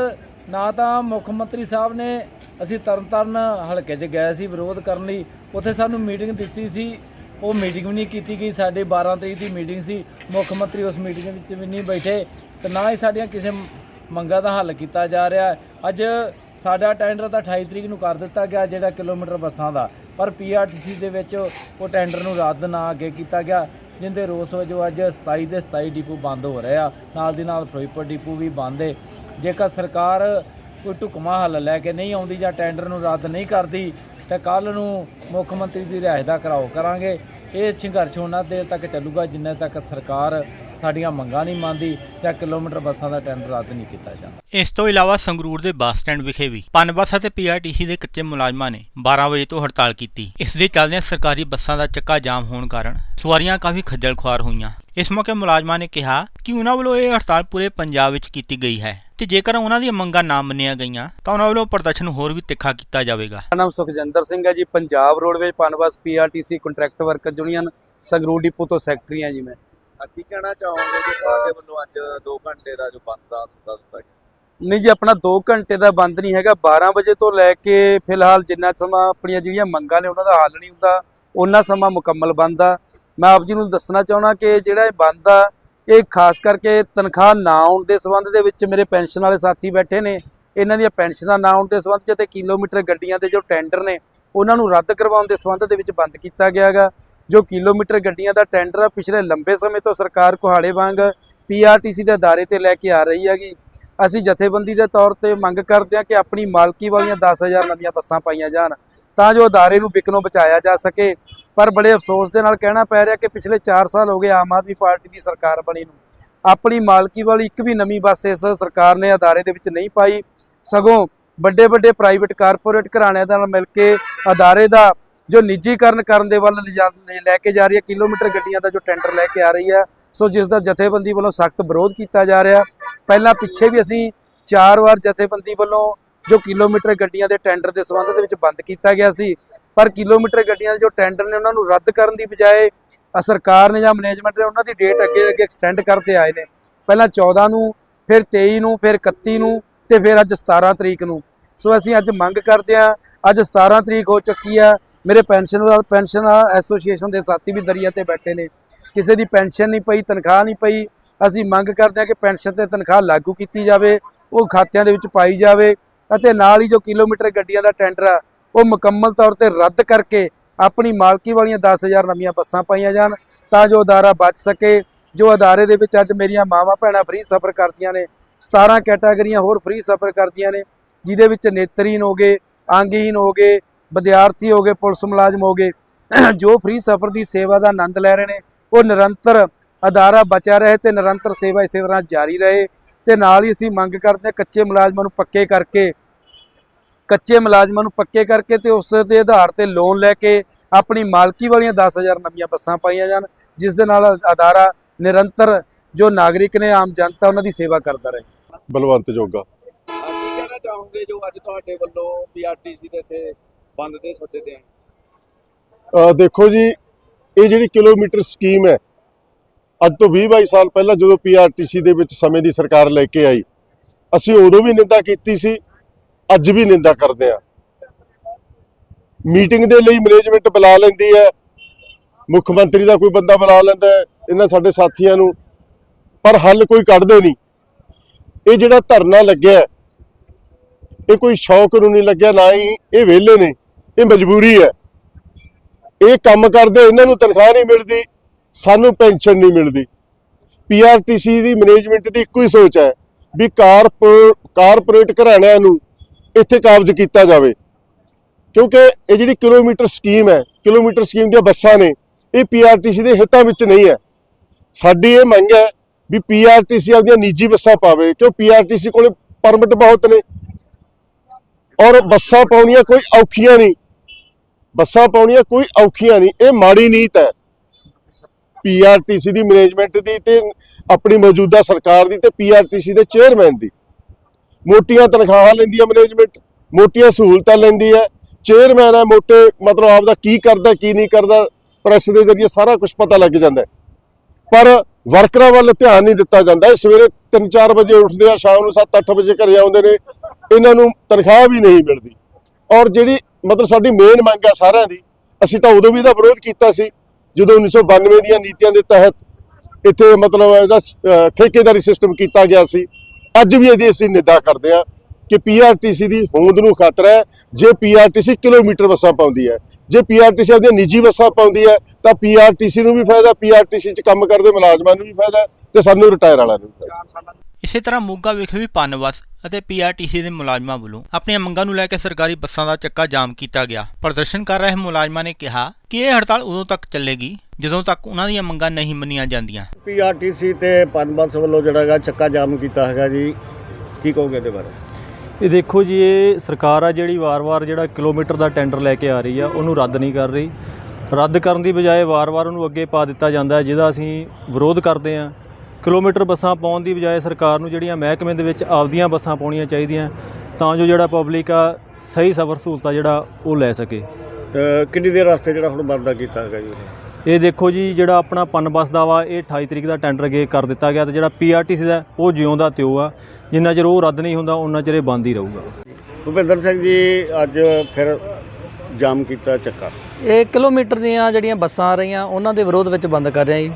ਨਾ ਤਾਂ ਮੁੱਖ ਮੰਤਰੀ ਸਾਹਿਬ ਨੇ ਅਸੀਂ ਤਰਨਤਾਰਨ ਹਲਕੇ 'ਚ ਗਏ ਸੀ ਵਿਰੋਧ ਕਰਨ ਲਈ, ਉੱਥੇ ਸਾਨੂੰ ਮੀਟਿੰਗ ਦਿੱਤੀ ਸੀ। ਉਹ ਮੀਟਿੰਗ ਵੀ ਨਹੀਂ ਕੀਤੀ ਗਈ, ਸਾਡੇ 12 ਤਰੀਕ ਦੀ ਮੀਟਿੰਗ ਸੀ, ਮੁੱਖ ਮੰਤਰੀ ਉਸ ਮੀਟਿੰਗ ਵਿੱਚ ਵੀ ਨਹੀਂ ਬੈਠੇ, ਤੇ ਨਾ ਹੀ ਸਾਡੀਆਂ ਕਿਸੇ ਮੰਗਾਂ ਦਾ ਹੱਲ ਕੀਤਾ ਜਾ ਰਿਹਾ ਅੱਜ ਸਾਡਾ ਟੈਂਡਰ ਤਾਂ 28 ਤਰੀਕ ਨੂੰ ਕਰ ਦਿੱਤਾ ਗਿਆ, ਜਿਹੜਾ ਕਿਲੋਮੀਟਰ ਬੱਸਾਂ ਦਾ, ਪਰ ਪੀਆਰਟੀਸੀ ਦੇ ਵਿੱਚ ਉਹ ਟੈਂਡਰ ਨੂੰ ਰੱਦ ਨਾ ਅੱਗੇ ਕੀਤਾ ਗਿਆ, ਜਿੰਦੇ ਰੋਸ ਵਜੋਂ ਅੱਜ 27 ਦੇ 27 ਡਿਪੂ ਬੰਦ ਹੋ ਰਹੇ ਆ। ਨਾਲ ਦੀ ਨਾਲ ਫਿਰੋਜ਼ਪੁਰ ਡਿਪੂ ਵੀ ਬੰਦ ਹੈ ਜੇਕਰ ਸਰਕਾਰ ਕੋਈ ਢੁਕਵਾਂ ਹੱਲ ਲੈ ਕੇ ਨਹੀਂ ਆਉਂਦੀ ਜਾਂ ਟੈਂਡਰ ਨੂੰ ਰੱਦ ਨਹੀਂ ਕਰਦੀ ਤਾਂ ਕੱਲ ਨੂੰ ਮੁੱਖ ਮੰਤਰੀ ਦੀ ਰਿਹਾਇਸ਼ ਦਾ ਘਰਾਓ ਕਰਾਂਗੇ। ਇਹ ਸੰਘਰਸ਼ ਉਹਨਾਂ ਦੇਰ ਤੱਕ ਚੱਲੂਗਾ, ਜਿੰਨੇ ਤੱਕ ਸਰਕਾਰ ਸਾਡੀਆਂ ਮੰਗਾਂ ਨਹੀਂ ਮੰਨਦੀ ਜਾਂ ਕਿਲੋਮੀਟਰ ਬੱਸਾਂ ਦਾ ਟੈਂਡਰ ਰੱਦ ਨਹੀਂ ਕੀਤਾ ਜਾਂਦਾ। ਇਸ ਤੋਂ ਇਲਾਵਾ ਸੰਗਰੂਰ ਦੇ ਬੱਸ ਸਟੈਂਡ ਵਿਖੇ ਵੀ ਪਨ ਬੱਸ ਅਤੇ ਪੀਆਰਟੀਸੀ ਦੇ ਕੱਚੇ ਮੁਲਾਜ਼ਮਾਂ ਨੇ 12 ਵਜੇ ਤੋਂ ਹੜਤਾਲ ਕੀਤੀ। ਇਸ ਦੇ ਚੱਲਦਿਆਂ ਸਰਕਾਰੀ ਬੱਸਾਂ ਦਾ ਚੱਕਾ ਜਾਮ ਹੋਣ ਕਾਰਨ ਸਵਾਰੀਆਂ ਕਾਫੀ ਖੱਜਲ ਖੁਆਰ ਹੋਈਆਂ। ਇਸ ਮੌਕੇ ਮੁਲਾਜ਼ਮਾਂ ਨੇ ਕਿਹਾ ਕਿ ਉਹਨਾਂ ਵੱਲੋਂ ਇਹ ਹੜਤਾਲ ਪੂਰੇ ਪੰਜਾਬ ਵਿੱਚ ਕੀਤੀ ਗਈ ਹੈ। ਤੇ ਜੇਕਰ ਉਹਨਾਂ ਦੀਆਂ ਮੰਗਾਂ ਨਾ ਮੰਨੀਆਂ ਗਈਆਂ ਤਾਂ ਉਹਨਾਂ ਵੱਲੋਂ ਪ੍ਰਦਰਸ਼ਨ ਹੋਰ ਵੀ ਤਿੱਖਾ ਕੀਤਾ ਜਾਵੇਗਾ। ਮੇਰਾ ਨਾਮ ਸੁਖਜਿੰਦਰ ਸਿੰਘ ਹੈ ਜੀ Punjab roadways Punbus PRTC contract worker union Sangrur depot ਤੋਂ ਸੈਕਟਰੀ ਹਾਂ ਜੀ ਮੈਂ। ਕੀ ਕਹਿਣਾ ਚਾਹੋਗੇ ਕਿ ਤੁਹਾਡੇ ਵੱਲੋਂ ਅੱਜ 2 ਘੰਟੇ ਦਾ ਜੋ ਬੰਦ ਦਾ ਸੱਦਾ ਦਿੱਤਾ ਗਿਆ? ਨਹੀਂ ਜੀ ਆਪਣਾ 2 ਘੰਟੇ ਦਾ ਬੰਦ ਨਹੀਂ ਹੈਗਾ। 12 ਵਜੇ ਤੋਂ ਲੈ ਕੇ ਫਿਲਹਾਲ ਜਿੰਨਾ ਸਮਾਂ ਆਪਣੀਆਂ ਜਿਹੜੀਆਂ ਮੰਗਾਂ ਨੇ ਉਹਨਾਂ ਦਾ ਹੱਲ ਨਹੀਂ ਹੁੰਦਾ ਉਹਨਾਂ ਸਮਾਂ ਮੁਕੰਮਲ ਬੰਦ ਆ। ਮੈਂ ਆਪ ਜੀ ਨੂੰ ਦੱਸਣਾ ਚਾਹਣਾ ਕਿ ਜਿਹੜਾ ਇਹ ਬੰਦ ਆ ਇਹ ਖਾਸ ਕਰਕੇ ਤਨਖਾਹ ਨਾ ਆਉਣ ਦੇ ਸੰਬੰਧ ਦੇ ਵਿੱਚ ਮੇਰੇ ਪੈਨਸ਼ਨ ਵਾਲੇ ਸਾਥੀ ਬੈਠੇ ਨੇ। ਇਹਨਾਂ ਦੀਆਂ ਪੈਨਸ਼ਨਾਂ ਨਾ ਆਉਣ ਦੇ ਸੰਬੰਧ 'ਚ ਤੇ ਕਿਲੋਮੀਟਰ ਗੱਡੀਆਂ ਦੇ ਜੋ ਟੈਂਡਰ ਨੇ, ਉਹਨਾਂ ਨੂੰ ਰੱਦ ਕਰਵਾਉਣ ਦੇ ਸੰਬੰਧ ਦੇ ਵਿੱਚ ਬੰਦ ਕੀਤਾ ਗਿਆ ਹੈਗਾ। ਜੋ ਕਿਲੋਮੀਟਰ ਗੱਡੀਆਂ ਦਾ ਟੈਂਡਰ ਆ, ਪਿਛਲੇ ਲੰਬੇ ਸਮੇਂ ਤੋਂ ਸਰਕਾਰ ਕੁਹਾੜੇ ਵਾਂਗ ਪੀਆਰਟੀਸੀ ਦੇ ਅਦਾਰੇ ਤੇ ਲੈ ਕੇ ਆ ਰਹੀ ਹੈਗੀ। ਅਸੀਂ ਜਥੇਬੰਦੀ ਦੇ ਤੌਰ ਤੇ ਮੰਗ ਕਰਦੇ ਹਾਂ ਕਿ ਆਪਣੀ ਮਾਲਕੀ ਵਾਲੀਆਂ 10000 ਨਵੀਆਂ ਬੱਸਾਂ ਪਾਈਆਂ ਜਾਣ, ਤਾਂ ਜੋ ਅਦਾਰੇ ਨੂੰ ਵਿਕਨੋਂ ਬਚਾਇਆ ਜਾ ਸਕੇ। ਪਰ ਬੜੇ ਅਫਸੋਸ ਦੇ ਨਾਲ ਕਹਿਣਾ ਪੈ ਰਿਹਾ ਕਿ ਪਿਛਲੇ 4 ਸਾਲ ਹੋ ਗਏ ਆਮ ਆਦਮੀ ਪਾਰਟੀ ਦੀ ਸਰਕਾਰ ਬਣੀ ਨੂੰ। ਆਪਣੀ ਮਾਲਕੀ ਵਾਲੀ ਇੱਕ ਵੀ ਨਵੀਂ ਬੱਸ ਇਸ ਸਰਕਾਰ ਨੇ ਅਦਾਰੇ ਦੇ ਵਿੱਚ ਨਹੀਂ ਪਾਈ। ਸਗੋਂ ਵੱਡੇ ਵੱਡੇ ਪ੍ਰਾਈਵੇਟ ਕਾਰਪੋਰੇਟ ਘਰਾਣਿਆਂ ਨਾਲ ਮਿਲ ਕੇ ਅਦਾਰੇ ਦਾ ਜੋ ਨਿੱਜੀਕਰਨ ਕਰਨ ਦੇ ਵੱਲ ਲਿਜਾ- ਲੈ ਕੇ ਜਾ ਰਹੀ ਹੈ, ਕਿਲੋਮੀਟਰ ਗੱਡੀਆਂ ਦਾ ਜੋ ਟੈਂਡਰ ਲੈ ਕੇ ਆ ਰਹੀ ਹੈ, ਸੋ ਜਿਸ ਦਾ ਜਥੇਬੰਦੀ ਵੱਲੋਂ ਸਖਤ ਵਿਰੋਧ ਕੀਤਾ ਜਾ ਰਿਹਾ। ਪਹਿਲਾਂ ਪਿੱਛੇ ਵੀ ਅਸੀਂ ਚਾਰ ਵਾਰ ਜਥੇਬੰਦੀ ਵੱਲੋਂ ਜੋ ਕਿਲੋਮੀਟਰ ਗੱਡੀਆਂ ਦੇ ਟੈਂਡਰ ਦੇ ਸੰਬੰਧ ਦੇ ਵਿੱਚ ਬੰਦ ਕੀਤਾ ਗਿਆ ਸੀ, ਪਰ ਕਿਲੋਮੀਟਰ ਗੱਡੀਆਂ ਦੇ ਜੋ ਟੈਂਡਰ ਨੇ ਉਹਨਾਂ ਨੂੰ ਰੱਦ ਕਰਨ ਦੀ ਬਜਾਏ ਸਰਕਾਰ ਨੇ ਜਾਂ ਮੈਨੇਜਮੈਂਟ ਨੇ ਉਹਨਾਂ ਦੀ ਡੇਟ ਅੱਗੇ ਅੱਗੇ ਐਕਸਟੈਂਡ ਕਰਦੇ ਆਏ ਨੇ। ਪਹਿਲਾਂ 14 ਨੂੰ, ਫਿਰ 23 ਨੂੰ, ਫਿਰ 31 ਨੂੰ ਤੇ ਫਿਰ ਅੱਜ 17 ਤਰੀਕ ਨੂੰ। ਸੋ ਅਸੀਂ ਅੱਜ ਮੰਗ ਕਰਦੇ ਹਾਂ, ਅੱਜ 17 ਤਰੀਕ ਹੋ ਚੁੱਕੀ ਆ, ਮੇਰੇ ਪੈਨਸ਼ਨ ਪੈਨਸ਼ਨ ਐਸੋਸੀਏਸ਼ਨ ਦੇ ਸਾਥੀ ਵੀ ਦਰਿਆ ਤੇ ਬੈਠੇ ਨੇ। ਕਿਸੇ ਦੀ ਪੈਨਸ਼ਨ ਨਹੀਂ ਪਈ, ਤਨਖਾਹ ਨਹੀਂ ਪਈ, ਅਸੀਂ ਮੰਗ ਕਰਦੇ ਹਾਂ ਕਿ ਪੈਨਸ਼ਨ ਤੇ ਤਨਖਾਹ ਲਾਗੂ ਕੀਤੀ ਜਾਵੇ, ਉਹ ਖਾਤਿਆਂ ਦੇ ਵਿੱਚ ਪਾਈ ਜਾਵੇ। ਅਤੇ ਨਾਲ ਹੀ ਜੋ ਕਿਲੋਮੀਟਰ ਗੱਡੀਆਂ ਦਾ ਟੈਂਡਰ ਆ, ਉਹ ਮੁਕੰਮਲ ਤੌਰ ਤੇ ਰੱਦ ਕਰਕੇ ਆਪਣੀ ਮਾਲਕੀ ਵਾਲੀਆਂ 10000 ਨਵੀਆਂ ਬੱਸਾਂ ਪਾਈਆਂ ਜਾਣ ਤਾਂ ਜੋ ਅਦਾਰਾ ਬਚ ਸਕੇ। ਜੋ ਅਦਾਰੇ ਦੇ ਵਿੱਚ ਅੱਜ ਮੇਰੀਆਂ ਮਾਵਾਂ ਭੈਣਾਂ ਫ੍ਰੀ ਸਫ਼ਰ ਕਰਦੀਆਂ ਨੇ 17 ਕੈਟਾਗਰੀਆਂ ਹੋਰ ਫ੍ਰੀ ਸਫ਼ਰ ਕਰਦੀਆਂ ਨੇ, ਜਿਹਦੇ ਵਿੱਚ ਨੇਤਰਹੀਨ ਹੋ ਗਏ ਅੰਗਹੀਨ ਹੋ ਗਏ, ਵਿਦਿਆਰਥੀ ਹੋ ਗਏ, ਪੁਲਿਸ ਮੁਲਾਜ਼ਮ ਹੋ ਗਏ, ਜੋ ਫ੍ਰੀ ਸਫ਼ਰ ਦੀ ਸੇਵਾ ਦਾ ਆਨੰਦ ਲੈ ਰਹੇ ਨੇ, ਉਹ ਨਿਰੰਤਰ ਅਦਾਰਾ ਬਚਿਆ ਰਹੇ ਤੇ ਨਿਰੰਤਰ ਸੇਵਾ ਇਸੇ ਤਰ੍ਹਾਂ ਜਾਰੀ ਰਹੇ। ਤੇ ਨਾਲ ਹੀ ਅਸੀਂ ਮੰਗ ਕਰਦੇ ਹਾਂ ਕੱਚੇ ਮੁਲਾਜ਼ਮਾਂ ਨੂੰ ਪੱਕੇ ਕਰਕੇ ਕੱਚੇ ਮੁਲਾਜ਼ਮਾਂ ਨੂੰ ਪੱਕੇ ਕਰਕੇ ਤੇ ਉਸ ਦੇ ਆਧਾਰ ਤੇ ਲੋਨ ਲੈ ਕੇ ਆਪਣੀ ਮਾਲਕੀ ਵਾਲੀਆਂ 10000 ਨਵੀਆਂ ਬੱਸਾਂ ਪਾਈਆਂ ਜਾਣ ਜਿਸ ਦੇ ਨਾਲ ਅਦਾਰਾ ਨਿਰੰਤਰ ਜੋ ਨਾਗਰਿਕ ਨੇ ਆਮ ਜਨਤਾ ਉਹਨਾਂ ਦੀ ਸੇਵਾ ਕਰਦਾ ਰਹੇ। ਬਲਵੰਤ ਜੋਗਾ। ਕਹਿਣਾ ਚਾਹੋਗੇ ਜੋ ਅੱਜ ਤੁਹਾਡੇ ਵੱਲੋਂ ਪੀਆਰਟੀਸੀ ਦੇ ਤੇ ਬੰਦ ਦੇ ਸੱਦੇ ਤੇ ਆਏ। ਅ, ਦੇਖੋ ਜੀ ਇਹ ਜਿਹੜੀ ਕਿਲੋਮੀਟਰ ਸਕੀਮ ਹੈ ਅੱਜ ਤੋਂ 20 22 ਸਾਲ ਪਹਿਲਾਂ ਜਦੋਂ ਪੀਆਰਟੀਸੀ ਦੇ ਵਿੱਚ ਸਮੇਂ ਦੀ ਸਰਕਾਰ ਲੈ ਕੇ ਆਈ, ਅਸੀਂ ਉਦੋਂ ਵੀ ਨਿੰਦਾ ਕੀਤੀ ਸੀ, ਅੱਜ ਵੀ ਨਿੰਦਾ ਕਰਦੇ ਆ ਮੀਟਿੰਗ ਦੇ ਲਈ ਮੈਨੇਜਮੈਂਟ ਬੁਲਾ ਲੈਂਦੀ ਹੈ, ਮੁੱਖ ਮੰਤਰੀ ਦਾ ਕੋਈ ਬੰਦਾ ਬੁਲਾ ਲੈਂਦਾ ਇਹਨਾਂ ਸਾਡੇ ਸਾਥੀਆਂ ਨੂੰ, ਪਰ ਹੱਲ ਕੋਈ ਕੱਢਦੇ ਨਹੀਂ। ਇਹ ਜਿਹੜਾ ਧਰਨਾ ਲੱਗਿਆ ਇਹ ਕੋਈ ਸ਼ੌਕ ਨੂੰ ਨਹੀਂ ਲੱਗਿਆ, ਨਾ ਹੀ ਇਹ ਵਿਹਲੇ ਨੇ, ਇਹ ਮਜਬੂਰੀ ਹੈ। ਇਹ ਕੰਮ ਕਰਦੇ, ਇਹਨਾਂ ਨੂੰ ਤਨਖਾਹ ਨਹੀਂ ਮਿਲਦੀ ਸਾਨੂੰ ਪੈਨਸ਼ਨ ਨਹੀਂ ਮਿਲਦੀ। ਪੀਆਰਟੀਸੀ ਦੀ ਮੈਨੇਜਮੈਂਟ ਦੀ ਇੱਕੋ ਹੀ ਸੋਚ ਹੈ ਵੀ ਕਾਰਪ, ਕਾਰਪੋਰੇਟ ਘਰਾਣਿਆਂ ਨੂੰ ਇੱਥੇ ਕਾਬਜ਼ ਕੀਤਾ ਜਾਵੇ। ਕਿਉਂਕਿ ਇਹ ਜਿਹੜੀ ਕਿਲੋਮੀਟਰ ਸਕੀਮ ਹੈ, ਕਿਲੋਮੀਟਰ ਸਕੀਮ ਦੀਆਂ ਬੱਸਾਂ ਨੇ, ਇਹ ਪੀਆਰਟੀਸੀ ਦੇ ਹਿੱਤਾਂ ਵਿੱਚ ਨਹੀਂ ਹੈ। ਸਾਡੀ ਇਹ ਮੰਗ ਹੈ ਵੀ ਪੀਆਰਟੀਸੀ ਆਪਦੀਆਂ ਨਿੱਜੀ ਬੱਸਾਂ ਪਾਵੇ, ਕਿਉਂ ਪੀਆਰਟੀਸੀ ਕੋਲੇ ਪਰਮਿਟ ਬਹੁਤ ਨੇ। ਔਰ ਬੱਸਾਂ ਪਾਉਣੀਆਂ ਕੋਈ ਔਖੀਆਂ ਨਹੀਂ। ਬੱਸਾਂ ਪਾਉਣੀਆਂ ਕੋਈ ਔਖੀਆਂ ਨਹੀਂ, ਇਹ ਮਾੜੀ ਨੀਤ ਹੈ। ਪੀਆਰਟੀਸੀ ਦੀ ਮੈਨੇਜਮੈਂਟ ਦੀ ਤੇ ਆਪਣੀ ਮੌਜੂਦਾ ਸਰਕਾਰ ਦੀ ਤੇ ਪੀਆਰਟੀਸੀ ਦੇ ਚੇਅਰਮੈਨ ਦੀ। ਮੋਟੀਆਂ ਤਨਖਾਹਾਂ ਲੈਂਦੀ ਹੈ ਮੈਨੇਜਮੈਂਟ ਮੋਟੀਆਂ ਸਹੂਲਤਾਂ ਲੈਂਦੀ ਹੈ ਚੇਅਰਮੈਨ ਹੈ ਮੋਟੇ ਮਤਲਬ ਆਪਦਾ ਕੀ ਕਰਦਾ, ਕੀ ਨਹੀਂ ਕਰਦਾ ਪ੍ਰੈਸ ਦੇ ਜ਼ਰੀਏ ਸਾਰਾ ਕੁਝ ਪਤਾ ਲੱਗ ਜਾਂਦਾ। ਪਰ ਵਰਕਰਾਂ ਵੱਲ ਧਿਆਨ ਨਹੀਂ ਦਿੱਤਾ ਜਾਂਦਾ। ਇਹ ਸਵੇਰੇ 3-4 ਵਜੇ ਉੱਠਦੇ ਆ, ਸ਼ਾਮ ਨੂੰ 7-8 ਵਜੇ ਘਰੇ ਆਉਂਦੇ ਨੇ। ਇਹਨਾਂ ਨੂੰ ਤਨਖਾਹ ਵੀ ਨਹੀਂ ਮਿਲਦੀ। ਔਰ ਜਿਹੜੀ ਮਤਲਬ ਸਾਡੀ ਮੇਨ ਮੰਗ ਹੈ ਸਾਰਿਆਂ ਦੀ, ਅਸੀਂ ਤਾਂ ਉਦੋਂ ਵੀ ਇਹਦਾ ਵਿਰੋਧ ਕੀਤਾ ਸੀ। ਜਦੋਂ 1992 ਦੀਆਂ ਨੀਤੀਆਂ ਦੇ ਤਹਿਤ ਇੱਥੇ ਮਤਲਬ ਇਹਦਾ ਠੇਕੇਦਾਰੀ ਸਿਸਟਮ ਕੀਤਾ ਗਿਆ ਸੀ, ਅੱਜ ਵੀ ਇਹਦੀ ਅਸੀਂ ਨਿੰਦਾ ਕਰਦੇ ਆ ਕਿ ਪੀਆਰਟੀਸੀ ਦੀ ਹੋਂਦ ਨੂੰ ਖਤਰਾ ਹੈ, ਜੇ ਪੀਆਰਟੀਸੀ ਕਿਲੋਮੀਟਰ ਬੱਸਾਂ ਪਾਉਂਦੀ ਹੈ, ਜੇ ਪੀਆਰਟੀਸੀ ਆਪਣੀਆਂ ਨਿੱਜੀ ਬੱਸਾਂ ਪਾਉਂਦੀ ਹੈ, ਤਾਂ ਪੀਆਰਟੀਸੀ ਨੂੰ ਵੀ ਫਾਇਦਾ ਪੀਆਰਟੀਸੀ 'ਚ ਕੰਮ ਕਰਦੇ ਮੁਲਾਜ਼ਮਾਂ ਨੂੰ ਵੀ ਫਾਇਦਾ ਤੇ ਸਾਨੂੰ ਰਿਟਾਇਰ ਵਾਲਿਆਂ ਨੂੰ ਵੀ ਫਾਇਦਾ। ਇਸੇ ਤਰ੍ਹਾਂ ਮੋਗਾ ਵਿਖੇ ਵੀ ਪਨ ਬੱਸ ਅਤੇ ਪੀਆਰਟੀਸੀ ਦੇ ਮੁਲਾਜ਼ਮਾਂ ਵੱਲੋਂ ਆਪਣੀਆਂ ਮੰਗਾਂ ਨੂੰ ਲੈ ਕੇ ਸਰਕਾਰੀ ਬੱਸਾਂ ਦਾ ਚੱਕਾ ਜਾਮ ਕੀਤਾ ਗਿਆ। ਪ੍ਰਦਰਸ਼ਨ ਕਰ ਰਹੇ ਮੁਲਾਜ਼ਮਾਂ ਨੇ ਕਿਹਾ ਕਿ ਇਹ ਹੜਤਾਲ ਉਦੋਂ ਤੱਕ ਚੱਲੇਗੀ ਜਦੋਂ ਤੱਕ ਉਹਨਾਂ ਦੀਆਂ ਮੰਗਾਂ ਨਹੀਂ ਮੰਨੀਆਂ ਜਾਂਦੀਆਂ। ਪੀਆਰਟੀਸੀ ਤੇ ਪਨਬਸ ਵੱਲੋਂ ਜਿਹੜਾ ਹੈਗਾ ਚੱਕਾ ਜਾਮ ਕੀਤਾ ਹੈਗਾ ਜੀ। ਕੀ ਕਹੋਗੇ ਇਹਦੇ ਬਾਰੇ? ਇਹ ਦੇਖੋ ਜੀ ਇਹ ਸਰਕਾਰ ਆ ਜਿਹੜੀ ਵਾਰ-ਵਾਰ ਜਿਹੜਾ ਕਿਲੋਮੀਟਰ ਦਾ ਟੈਂਡਰ ਲੈ ਕੇ ਆ ਰਹੀ ਆ ਉਹਨੂੰ ਰੱਦ ਨਹੀਂ ਕਰ ਰਹੀ। ਰੱਦ ਕਰਨ ਦੀ ਬਜਾਏ ਵਾਰ-ਵਾਰ ਉਹਨੂੰ ਅੱਗੇ ਪਾ ਦਿੱਤਾ ਜਾਂਦਾ ਹੈ, ਜਿਹਦਾ ਅਸੀਂ ਵਿਰੋਧ ਕਰਦੇ ਆ ਕਿਲੋਮੀਟਰ ਬੱਸਾਂ ਪਾਉਣ ਦੀ ਬਜਾਏ ਸਰਕਾਰ ਨੂੰ ਜਿਹੜੀਆਂ ਮਹਿਕਮੇ ਦੇ ਵਿੱਚ ਆਪਦੀਆਂ ਬੱਸਾਂ ਪਾਉਣੀਆਂ ਚਾਹੀਦੀਆਂ ਤਾਂ ਜੋ ਜਿਹੜਾ ਪਬਲਿਕ ਆ ਸਹੀ ਸਫ਼ਰ ਸਹੂਲਤਾਂ ਜਿਹੜਾ ਉਹ ਲੈ ਸਕੇ। ਕਿੰਨੀ ਦੇਰ ਵਾਸਤੇ ਜਿਹੜਾ ਹੁਣ ਬੰਦ ਕੀਤਾ ਹੈਗਾ ਜੀ ਇਹ? ਦੇਖੋ ਜੀ ਜਿਹੜਾ ਆਪਣਾ ਪਨ ਬੱਸ ਦਾ ਵਾ ਇਹ 28 ਤਰੀਕ ਦਾ ਟੈਂਡਰ ਅੱਗੇ ਕਰ ਦਿੱਤਾ ਗਿਆ ਤੇ ਜਿਹੜਾ ਪੀਆਰਟੀਸੀ ਦਾ ਉਹ ਜਿਉਂਦਾ ਤਿਉ ਆ। ਜਿੰਨਾ ਚਿਰ ਉਹ ਰੱਦ ਨਹੀਂ ਹੁੰਦਾ ਉਹਨਾਂ ਚਿਰ ਇਹ ਬੰਦ ਹੀ ਰਹੂਗਾ। ਭੁਪਿੰਦਰ ਸਿੰਘ ਜੀ ਅੱਜ ਫਿਰ ਜਾਮ ਕੀਤਾ ਚੱਕਾ। ਇਹ ਕਿਲੋਮੀਟਰ ਦੀਆਂ ਜਿਹੜੀਆਂ ਬੱਸਾਂ ਆ ਰਹੀਆਂ ਉਹਨਾਂ ਦੇ ਵਿਰੋਧ ਵਿੱਚ ਬੰਦ ਕਰ ਰਿਹਾ ਜੀ।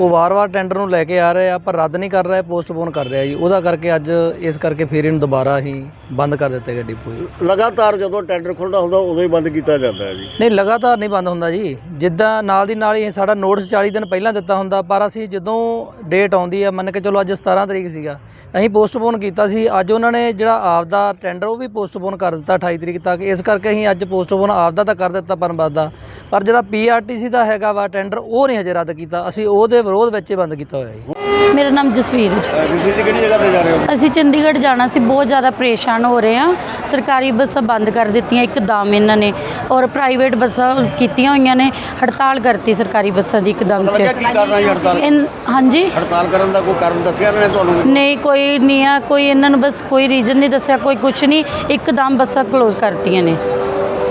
ਉਹ ਵਾਰ-ਵਾਰ ਟੈਂਡਰ ਨੂੰ ਲੈ ਕੇ ਆ ਰਹੇ ਆ ਪਰ ਰੱਦ ਨਹੀਂ ਕਰ ਰਿਹਾ ਪੋਸਟਪੋਨ ਕਰ ਰਿਹਾ ਜੀ। ਉਹਦਾ ਕਰਕੇ ਅੱਜ ਇਸ ਕਰਕੇ ਫਿਰ ਇਹਨੂੰ ਦੁਬਾਰਾ ਹੀ ਬੰਦ ਕਰ ਦਿੱਤੇ ਗਏ ਡਿਪੂ ਜੀ ਲਗਾਤਾਰ ਜਦੋਂ ਟੈਂਡਰ ਖੁੱਲਦਾ ਹੁੰਦਾ ਉਦੋਂ ਹੀ ਬੰਦ ਕੀਤਾ ਜਾਂਦਾ ਹੈ ਜੀ। ਨਹੀਂ ਲਗਾਤਾਰ ਨਹੀਂ ਬੰਦ ਹੁੰਦਾ ਜੀ। ਜਿੱਦਾਂ ਨਾਲ ਦੀ ਨਾਲ ਹੀ ਸਾਡਾ ਨੋਟਿਸ 40 ਦਿਨ ਪਹਿਲਾਂ ਦਿੱਤਾ ਹੁੰਦਾ ਪਰ ਅਸੀਂ ਜਦੋਂ ਡੇਟ ਆਉਂਦੀ ਆ ਮੰਨ ਕੇ ਚਲੋ ਅੱਜ 17 ਤਰੀਕ ਸੀਗਾ ਅਸੀਂ ਪੋਸਟਪੋਨ ਕੀਤਾ ਸੀ। ਅੱਜ ਉਹਨਾਂ ਨੇ ਜਿਹੜਾ ਆਪਦਾ ਟੈਂਡਰ ਉਹ ਵੀ ਪੋਸਟਪੋਨ ਕਰ ਦਿੱਤਾ 28 ਤਰੀਕ ਤੱਕ। ਇਸ ਕਰਕੇ ਅਸੀਂ ਅੱਜ ਪੋਸਟਪੋਨ ਆਪਦਾ ਤਾਂ ਕਰ ਦਿੱਤਾ ਪਰਮਬਸ ਦਾ। ਪਰ ਜਿਹੜਾ ਪੀਆਰਟੀਸੀ ਦਾ ਹੈਗਾ ਵਾ ਟੈਂਡਰ ਉਹ ਨਹੀਂ ਹਜੇ ਰੱਦ ਕੀਤਾ। ਅਸੀਂ ਉਹਦੇ ਵਿਰੋਧ ਵਿੱਚ ਹੀ ਬੰਦ ਕੀਤਾ ਹੋਇਆ ਜੀ। ਮੇਰਾ ਨਾਮ ਜਸਵੀਰ ਹੈ। ਤੁਸੀਂ ਜੀ ਕਿਹੜੀ ਜਗ੍ਹਾ ਤੇ ਜਾ ਰਹੇ ਹੋ? ਅਸੀਂ ਚੰਡੀਗੜ੍ਹ ਜਾਣਾ ਸੀ ਬਹੁਤ ਜ਼ਿਆਦਾ ਪਰੇਸ਼ਾਨ ਹੋ ਰਹੇ ਹਾਂ। ਸਰਕਾਰੀ ਬੱਸਾਂ ਬੰਦ ਕਰ ਦਿੱਤੀਆਂ ਇੱਕਦਮ ਇਹਨਾਂ ਨੇ। ਔਰ ਪ੍ਰਾਈਵੇਟ ਬੱਸਾਂ ਕੀਤੀਆਂ ਹੋਈਆਂ ਨੇ ਹੜਤਾਲ ਕਰਤੀ ਸਰਕਾਰੀ ਬੱਸਾਂ ਦੀ ਇੱਕਦਮ ਕੀ ਕਰਨਾ ਹੜਤਾਲ? ਇਨ- ਹਾਂਜੀ? ਹੜਤਾਲ ਕਰਨ ਦਾ ਕੋਈ ਕਾਰਨ ਦੱਸਿਆ ਇਹਨਾਂ ਨੇ ਤੁਹਾਨੂੰ? ਨਹੀਂ ਕੋਈ ਨਹੀਂ ਆ ਕੋਈ ਇਹਨਾਂ ਨੂੰ ਬਸ ਕੋਈ ਰੀਜ਼ਨ ਨਹੀਂ ਦੱਸਿਆ ਕੋਈ ਕੁਝ ਨਹੀਂ। ਇੱਕਦਮ ਬੱਸਾਂ ਕਲੋਜ਼ ਕਰਤੀਆਂ ਨੇ।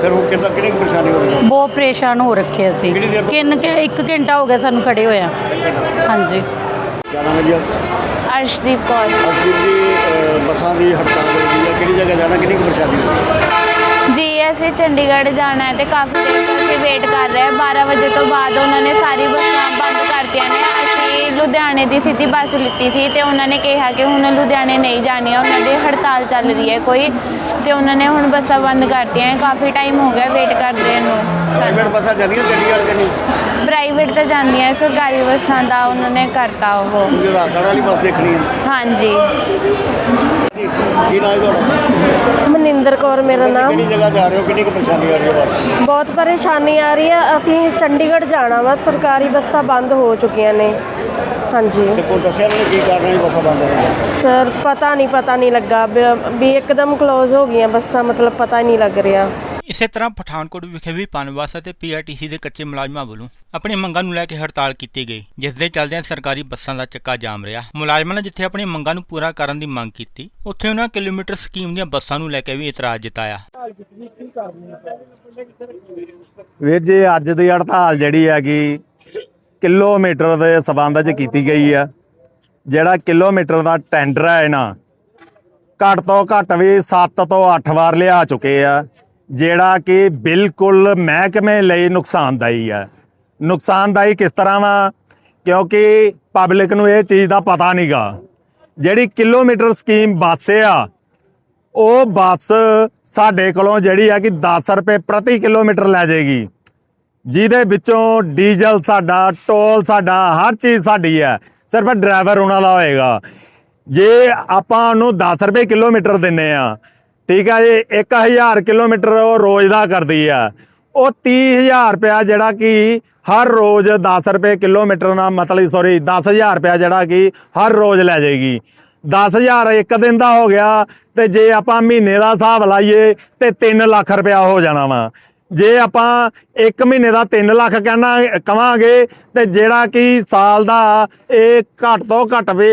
ਫਿਰ ਹੁਣ ਕਿੰਨਾ ਕਿੰਨੀ ਕੁ ਪਰੇਸ਼ਾਨੀ ਹੋ ਰਹੀ ਹੈ? ਬਹੁਤ ਪਰੇਸ਼ਾਨ ਹੋ ਰੱਖੇ ਅਸੀਂ ਕਿੰਨੀ ਦੇਰ ਤੋਂ? ਕਿੰਨ ਕਿ ਇੱਕ ਘੰਟਾ ਹੋ ਗਿਆ ਸਾਨੂੰ ਖੜੇ ਹੋਇਆ। ਹਾਂਜੀ। ਕਿਆ ਨਾਮ ਹੈ ਜੀ ਆਪਕਾ? ਅਰਸ਼ਦੀਪ ਕੌਰ। ਅਸਦੀਪ ਜੀ ਅ, ਬੱਸਾਂ ਦੀ ਹੜਤਾਲ ਹੋ ਰਹੀ ਹੈ। ਕਿਹੜੀ ਜਗ੍ਹਾ ਜਾਣਾ ਕਿੰਨੀ ਕੁ ਪਰੇਸ਼ਾਨੀ ਹੋ ਰਹੀ ਹੈ? ਜੀ ਅਸੀਂ ਚੰਡੀਗੜ੍ਹ ਜਾਣਾ ਹੈ ਤੇ ਕਾਫੀ ਦੇਰ ਤੋਂ ਅਸੀਂ ਵੇਟ ਕਰ ਰਹੇ ਹਾਂ। 12 ਵਜੇ ਤੋਂ ਬਾਅਦ ਉਹਨਾਂ ਨੇ ਸਾਰੀ ਬੱਸਾਂ ਬੰਦ ਕਰਤੀਆਂ ਨੇ। ਅਸੀਂ ਲੁਧਿਆਣੇ ਦੀ ਸਿੱਧੀ ਬੱਸ ਲਿੱਤੀ ਸੀ ਤੇ ਉਹਨਾਂ ਨੇ ਕਿਹਾ ਕਿ ਹੁਣ ਲੁਧਿਆਣੇ ਨਹੀਂ ਜਾਣੀ ਉਹਨਾਂ ਦੀ ਹੜਤਾਲ ਚੱਲ ਰਹੀ ਹੈ ਕੋਈ। ਤੇ ਉਹਨਾਂ ਨੇ ਹੁਣ ਬੱਸਾਂ ਬੰਦ ਕਰਤੀਆਂ ਹੈ ਕਾਫੀ ਟਾਈਮ ਹੋ ਗਿਆ ਵੇਟ ਕਰਦੇ ਨੂੰ। ਪ੍ਰਾਈਵੇਟ ਬੱਸਾਂ ਚੱਲੀਆਂ ਚੰਡੀਗੜ੍ਹ ਕਿ ਨਹੀਂ? ਪ੍ਰਾਈਵੇਟ ਤਾਂ ਜਾਂਦੀਆਂ ਹੈ, ਸਰਕਾਰੀ ਬੱਸਾਂ ਦਾ ਉਹਨਾਂ ਨੇ ਕਰਤਾ ਉਹ। ਤੁਸੀਂ ਆਧਾਰ ਕਾਰਡ ਵਾਲੀ ਬੱਸ ਦੇਖਣੀ ਹੈ। ਹਾਂਜੀ। ਜੀ, ਕੀ ਨਾਮ ਹੈ ਤੁਹਾਡਾ? ਮਨਿੰਦਰ ਕੌਰ ਮੇਰਾ ਕਿਹੜੀ ਜਗ੍ਹਾ ਜਾ ਰਹੇ ਹੋ? ਕਿੰਨੀ ਕੁ ਪਰੇਸ਼ਾਨੀ ਆ ਰਹੀ ਹੈ ਬੱਸ ਬਹੁਤ ਪਰੇਸ਼ਾਨੀ ਆ ਰਹੀ ਹੈ ਅਸੀਂ ਚੰਡੀਗੜ੍ਹ ਜਾਣਾ ਵਾ। ਸਰਕਾਰੀ ਬੱਸਾਂ ਬੰਦ ਹੋ ਚੁੱਕੀਆਂ ਨੇ। ਹਾਂਜੀ। ਤੇ ਕੋਈ ਦੱਸਿਆ ਇਹਨਾਂ ਨੇ ਕੀ ਕਾਰਨ ਹੈ? ਬੱਸਾਂ ਬੰਦ ਹੋਣ ਦਾ ਸਰ ਪਤਾ ਨਹੀਂ ਪਤਾ ਨਹੀਂ ਲੱਗਾ। ਵੀ- ਵੀ ਇੱਕਦਮ ਕਲੋਜ਼ ਹੋ ਗਈਆਂ ਬੱਸਾਂ। ਮਤਲਬ ਪਤਾ ਹੀ ਨਹੀਂ ਲੱਗ ਰਿਹਾ। ਇਸੇ ਤਰ੍ਹਾਂ ਪਠਾਨਕੋਟ ਵਿਖੇ ਵੀ ਪਨਬੱਸ ਅਤੇ ਪੀਆਰਟੀਸੀ ਦੇ ਕੱਚੇ ਮੁਲਾਜ਼ਮਾਂ ਵੱਲੋਂ ਆਪਣੀਆਂ ਮੰਗਾਂ ਨੂੰ ਲੈ ਕੇ ਹੜਤਾਲ ਕੀਤੀ ਗਈ ਜਿਸ ਦੇ ਚੱਲਦਿਆਂ ਸਰਕਾਰੀ ਬੱਸਾਂ ਦਾ ਚੱਕਾ ਜਾਮ ਰਿਹਾ। ਮੁਲਾਜ਼ਮਾਂ ਨੇ ਜਿੱਥੇ ਆਪਣੀਆਂ ਮੰਗਾਂ ਨੂੰ ਪੂਰਾ ਕਰਨ ਦੀ ਮੰਗ ਕੀਤੀ, ਉੱਥੇ ਉਹਨਾਂ ਕਿਲੋਮੀਟਰ ਸਕੀਮ ਦੀਆਂ ਬੱਸਾਂ ਨੂੰ ਲੈ ਕੇ ਵੀ ਇਤਰਾਜ਼ ਜਤਾਇਆ। ਵੀਰ ਜੀ, ਅੱਜ ਦੀ ਹੜਤਾਲ ਜਿਹੜੀ ਹੈਗੀ ਕਿਲੋਮੀਟਰ ਦੇ ਸਬੰਧ 'ਚ ਕੀਤੀ ਗਈ ਆ। ਜਿਹੜਾ ਕਿਲੋਮੀਟਰ ਦਾ ਟੈਂਡਰ ਹੈ ਨਾ ਘੱਟ ਤੋਂ ਘੱਟ ਵੀ 7 ਤੋਂ 8 ਵਾਰ ਲਿਆ ਚੁੱਕੇ ਆ। ਜਿਹੜਾ ਕਿ ਬਿਲਕੁਲ ਮਹਿਕਮੇ ਲਈ ਨੁਕਸਾਨਦਾਈ ਹੈ। ਨੁਕਸਾਨਦਾਈ ਕਿਸ ਤਰ੍ਹਾਂ ਵਾ? ਕਿਉਂਕਿ ਪਬਲਿਕ ਨੂੰ ਇਹ ਚੀਜ਼ ਦਾ ਪਤਾ ਨਹੀਂਗਾ ਜਿਹੜੀ ਕਿਲੋਮੀਟਰ ਸਕੀਮ ਬੱਸ ਆ, ਉਹ ਬੱਸ ਸਾਡੇ ਕੋਲੋਂ ਜਿਹੜੀ ਆ ਕਿ 10 ਰੁਪਏ ਪ੍ਰਤੀ ਕਿਲੋਮੀਟਰ ਲੈ ਜਾਏਗੀ। ਜਿਹਦੇ ਵਿੱਚੋਂ ਡੀਜ਼ਲ ਸਾਡਾ, ਟੋਲ ਸਾਡਾ, ਹਰ ਚੀਜ਼ ਸਾਡੀ ਹੈ। ਸਿਰਫ ਡਰਾਈਵਰ ਉਹਨਾਂ ਦਾ ਹੋਏਗਾ। ਜੇ ਆਪਾਂ ਉਹਨੂੰ 10 ਰੁਪਏ ਕਿਲੋਮੀਟਰ ਦਿੰਨੇ ਆ ਠੀਕ ਆ ਜੀ 1000 ਕਿਲੋਮੀਟਰ ਉਹ ਰੋਜ਼ ਦਾ ਕਰਦੀ ਆ। ਉਹ 30000 ਰੁਪਇਆ ਜਿਹੜਾ ਕਿ ਹਰ ਰੋਜ਼ 10 ਰੁਪਏ ਕਿਲੋਮੀਟਰ ਨਾਲ ਮਤਲਬ ਸੌਰੀ 10000 ਰੁਪਇਆ ਜਿਹੜਾ ਕਿ ਹਰ ਰੋਜ਼ ਲੈ ਜਾਏਗੀ। 10000 ਇੱਕ ਦਿਨ ਦਾ ਹੋ ਗਿਆ ਤੇ ਜੇ ਆਪਾਂ ਮਹੀਨੇ ਦਾ ਹਿਸਾਬ ਲਾਈਏ ਤੇ 3 ਲੱਖ ਰੁਪਇਆ ਹੋ ਜਾਣਾ ਵਾ। ਜੇ ਆਪਾਂ 1 ਮਹੀਨੇ ਦਾ 3 ਲੱਖ ਕਹਿਣਾ ਕਵਾਂਗੇ ਤੇ ਜਿਹੜਾ ਕਿ ਸਾਲ ਦਾ ਇਹ ਘੱਟ ਤੋਂ ਘੱਟ ਵੀ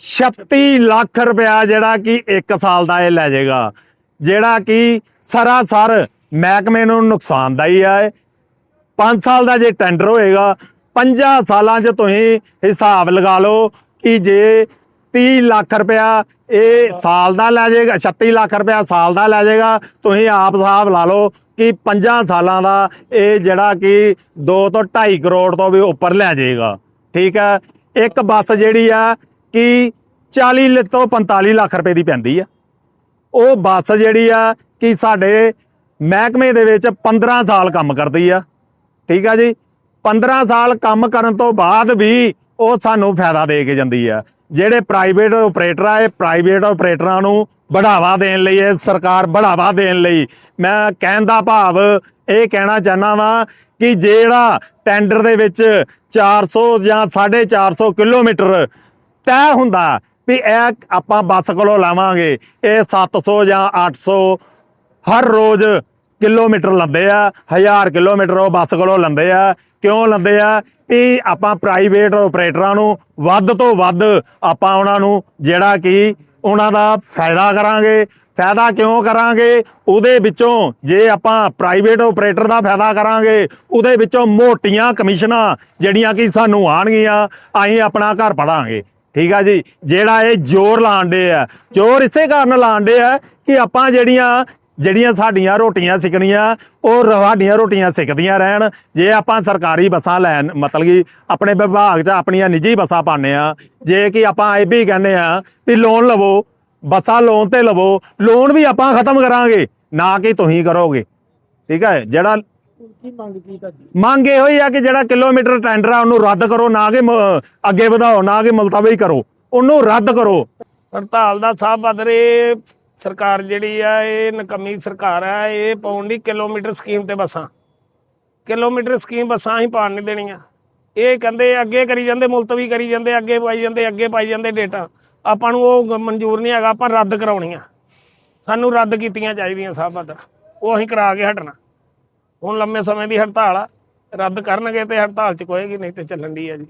36 ਲੱਖ ਰੁਪਇਆ ਜਿਹੜਾ ਕਿ 1 ਸਾਲ ਦਾ ਇਹ ਲੈ ਜਾਏਗਾ, ਜਿਹੜਾ ਕਿ ਸਰਾਸਰ ਮਹਿਕਮੇ ਨੂੰ ਨੁਕਸਾਨਦਾਈ ਹੈ 5 ਸਾਲ ਦਾ ਜੇ ਟੈਂਡਰ ਹੋਏਗਾ 50 ਸਾਲਾਂ 'ਚ ਤੁਸੀਂ ਹਿਸਾਬ ਲਗਾ ਲਓ ਕਿ ਜੇ 30 ਲੱਖ ਰੁਪਇਆ ਇਹ ਸਾਲ ਦਾ ਲੈ ਜਾਏਗਾ 36 ਲੱਖ ਰੁਪਇਆ ਸਾਲ ਦਾ ਲੈ ਜਾਏਗਾ, ਤੁਸੀਂ ਆਪ ਹਿਸਾਬ ਲਾ ਲਓ ਕਿ 5 ਸਾਲਾਂ ਦਾ ਇਹ ਜਿਹੜਾ ਕਿ 2 ਤੋਂ 2.5 ਕਰੋੜ ਤੋਂ ਵੀ ਉੱਪਰ ਲੈ ਜਾਏਗਾ। ਠੀਕ ਹੈ, ਇੱਕ ਬੱਸ ਜਿਹੜੀ ਆ ਕਿ 40 ਤੋਂ 45 ਲੱਖ ਰੁਪਏ ਦੀ ਪੈਂਦੀ ਆ। ਉਹ ਬੱਸ ਜਿਹੜੀ ਆ ਕਿ ਸਾਡੇ ਮਹਿਕਮੇ ਦੇ ਵਿੱਚ 15 ਸਾਲ ਕੰਮ ਕਰਦੀ ਆ। ਠੀਕ ਆ ਜੀ? 15 ਸਾਲ ਕੰਮ ਕਰਨ ਤੋਂ ਬਾਅਦ ਵੀ ਉਹ ਸਾਨੂੰ ਫਾਇਦਾ ਦੇ ਕੇ ਜਾਂਦੀ ਆ। ਜਿਹੜੇ ਪ੍ਰਾਈਵੇਟ ਆਪਰੇਟਰ ਆ, ਇਹ ਪ੍ਰਾਈਵੇਟ ਆਪਰੇਟਰਾਂ ਨੂੰ ਬੜਾਵਾ ਦੇਣ ਲਈ, ਇਹ ਸਰਕਾਰ ਬੜਾਵਾ ਦੇਣ ਲਈ ਮੈਂ ਕਹਿਣ ਦਾ ਭਾਵ ਇਹ ਕਹਿਣਾ ਚਾਹਨਾ ਵਾਂ ਕਿ ਜਿਹੜਾ ਟੈਂਡਰ ਦੇ ਵਿੱਚ 400 ਜਾਂ 450 ਕਿਲੋਮੀਟਰ ਤੈਅ ਹੁੰਦਾ ਵੀ ਇਹ ਆਪਾਂ ਬੱਸ ਕੋਲੋਂ ਲਾਵਾਂਗੇ। ਇਹ 700 ਜਾਂ 800 ਹਰ ਰੋਜ਼ ਕਿਲੋਮੀਟਰ ਲੰਦੇ ਆ 1000 ਕਿਲੋਮੀਟਰ ਉਹ ਬੱਸ ਕੋਲੋਂ ਲੰਦੇ ਆ। ਕਿਉਂ ਲੰਦੇ ਆ? ਵੀ ਆਪਾਂ ਪ੍ਰਾਈਵੇਟ ਆਪਰੇਟਰਾਂ ਨੂੰ ਵੱਧ ਤੋਂ ਵੱਧ ਆਪਾਂ ਉਹਨਾਂ ਨੂੰ ਜਿਹੜਾ ਕਿ ਉਹਨਾਂ ਦਾ ਫਾਇਦਾ ਕਰਾਂਗੇ। ਫਾਇਦਾ ਕਿਉਂ ਕਰਾਂਗੇ? ਉਹਦੇ ਵਿੱਚੋਂ ਜੇ ਆਪਾਂ ਪ੍ਰਾਈਵੇਟ ਆਪਰੇਟਰ ਦਾ ਫਾਇਦਾ ਕਰਾਂਗੇ, ਉਹਦੇ ਵਿੱਚੋਂ ਮੋਟੀਆਂ ਕਮਿਸ਼ਨਾਂ ਜਿਹੜੀਆਂ ਕਿ ਸਾਨੂੰ ਆਣਗੀਆਂ ਅਸੀਂ ਆਪਣਾ ਘਰ ਪੜਾਂਗੇ। ਠੀਕ ਆ ਜੀ? ਜਿਹੜਾ ਇਹ ਜ਼ੋਰ ਲਾਉਂਦੇ ਆ। ਜ਼ੋਰ ਇਸੇ ਕਾਰਨ ਲਾਉਂਦੇ ਆ ਕਿ ਆਪਾਂ ਜਿਹੜੀਆਂ ਜਿਹੜੀਆਂ ਸਾਡੀਆਂ ਰੋਟੀਆਂ ਸਿੱਕਣੀਆਂ, ਉਹ ਸਾਡੀਆਂ ਰੋਟੀਆਂ ਸਿੱਕਦੀਆਂ ਰਹਿਣ। ਜੇ ਆਪਾਂ ਸਰਕਾਰੀ ਬੱਸਾਂ ਲੈਣ, ਮਤਲਬ ਕਿ ਆਪਣੇ ਵਿਭਾਗ 'ਚ ਆਪਣੀਆਂ ਨਿੱਜੀ ਬੱਸਾਂ ਪਾਉਂਦੇ ਆ ਜੇ ਕਿ ਆਪਾਂ ਇਹ ਵੀ ਕਹਿੰਦੇ ਆ ਵੀ ਲੋਨ ਲਵੋ, ਬੱਸਾਂ ਲੋਨ ਤੇ ਲਵੋ ਲੋਨ ਵੀ ਆਪਾਂ ਖਤਮ ਕਰਾਂਗੇ, ਨਾ ਕਿ ਤੁਸੀਂ ਕਰੋਗੇ। ਠੀਕ ਹੈ ਜਿਹੜਾ ਕੀ ਮੰਗ ਕੀ ਤੁਹਾਡੀ? ਮੰਗ ਇਹੋ ਹੀ ਆ ਕਿ ਜਿਹੜਾ ਕਿਲੋਮੀਟਰ ਟੈਂਡਰ ਆ ਉਹਨੂੰ ਰੱਦ ਕਰੋ ਨਾ ਕਿ ਮ- ਅੱਗੇ ਵਧਾਓ ਨਾ ਕਿ ਮੁਲਤਵੀ ਕਰੋ। ਉਹਨੂੰ ਰੱਦ ਕਰੋ। ਹੜਤਾਲ ਦਾ ਸਾਹ ਬਦਰੇ ਸਰਕਾਰ ਜਿਹੜੀ ਆ ਇਹ ਨਕਮੀ ਸਰਕਾਰ ਆ ਇਹ ਪਾਉਣ ਦੀ ਕਿਲੋਮੀਟਰ ਸਕੀਮ ਤੇ ਬੱਸਾਂ। ਕਿਲੋਮੀਟਰ ਸਕੀਮ ਬੱਸਾਂ ਹੀ ਪਾਣ ਨਹੀਂ ਦੇਣੀਆਂ। ਇਹ ਕਹਿੰਦੇ ਅੱਗੇ ਕਰੀ ਜਾਂਦੇ ਮੁਲਤਵੀ ਕਰੀ ਜਾਂਦੇ ਅੱਗੇ ਪਾਈ ਜਾਂਦੇ ਅੱਗੇ ਪਾਈ ਜਾਂਦੇ ਡੇਟਾ। ਆਪਾਂ ਨੂੰ ਉਹ ਗ- ਮਨਜ਼ੂਰ ਨਹੀਂ ਹੈਗਾ ਆਪਾਂ ਰੱਦ ਕਰਾਉਣੀਆਂ। ਸਾਨੂੰ ਰੱਦ ਕੀਤੀਆਂ ਚਾਹੀਦੀਆਂ ਸਾਹ ਬਦਰ ਉਹ ਅਸੀਂ ਕਰਾ ਕੇ ਹਟਣਾ। ਹੁਣ ਲੰਮੇ ਸਮੇਂ ਦੀ ਹੜਤਾਲ ਆ। ਰੱਦ ਕਰਨਗੇ ਤੇ ਹੜਤਾਲ ਚ ਕੋਏਗੀ ਨਹੀਂ ਤੇ ਚੱਲਣ ਦੀ ਆ ਜੀ।